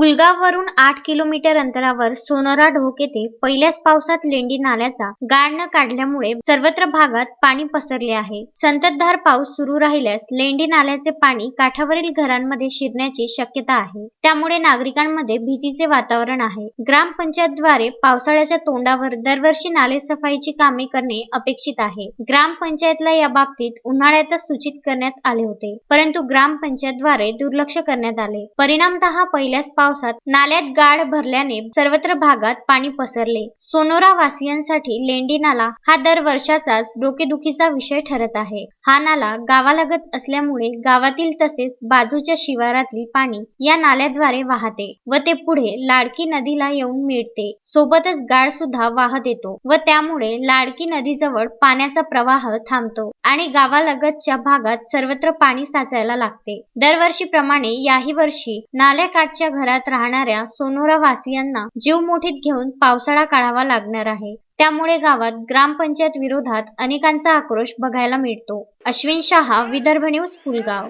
पुलगाववरून आठ किलोमीटर अंतरावर सोनोरा ढोक येथे पहिल्याच पावसात लेंडी नाल्याचा गाळ न काढल्यामुळे सर्वत्र भागात पाणी पसरले आहे. संततधार पाऊस सुरू राहिल्यास लेंडी नाल्याचे पाणी काठावरील घरांमध्ये शिरण्याची शक्यता आहे. त्यामुळे नागरिकांमध्ये भीतीचे वातावरण आहे. ग्रामपंचायतद्वारे पावसाळ्याच्या तोंडावर दरवर्षी नाले सफाईची कामे करणे अपेक्षित आहे. ग्रामपंचायतला या बाबतीत उन्हाळ्यातच सूचित करण्यात आले होते. परंतु ग्रामपंचायतद्वारे दुर्लक्ष करण्यात आले. परिणामतः पहिल्याच पावसात नाल्यात गाळ भरल्याने सर्वत्र भागात पाणी पसरले. सोनोरा वासियांसाठी लेंडी नाला हा दर वर्षाचाच डोकेदुखीचा विषय ठरत आहे. हा नाला गावालगत असल्यामुळे गावातील तसेच बाजूच्या शिवारातील पाणी या नाल्याद्वारे वाहते व ते पुढे लाडकी नदीला येऊन मिळते. सोबतच गाळ सुद्धा वाहत येतो व त्यामुळे लाडकी नदीजवळ पाण्याचा प्रवाह थांबतो आणि गावालगतच्या भागात सर्वत्र पाणी साचायला लागते. दरवर्षीप्रमाणे याही वर्षी नाल्याकाठच्या घरात राहणाऱ्या सोनोरा वासियांना जीव मुठीत घेऊन पावसाळा काढावा लागणार आहे. त्यामुळे गावात ग्रामपंचायत विरोधात अनेकांचा आक्रोश बघायला मिळतो. अश्विन शहा विदर्भ न्यूज पुलगाव.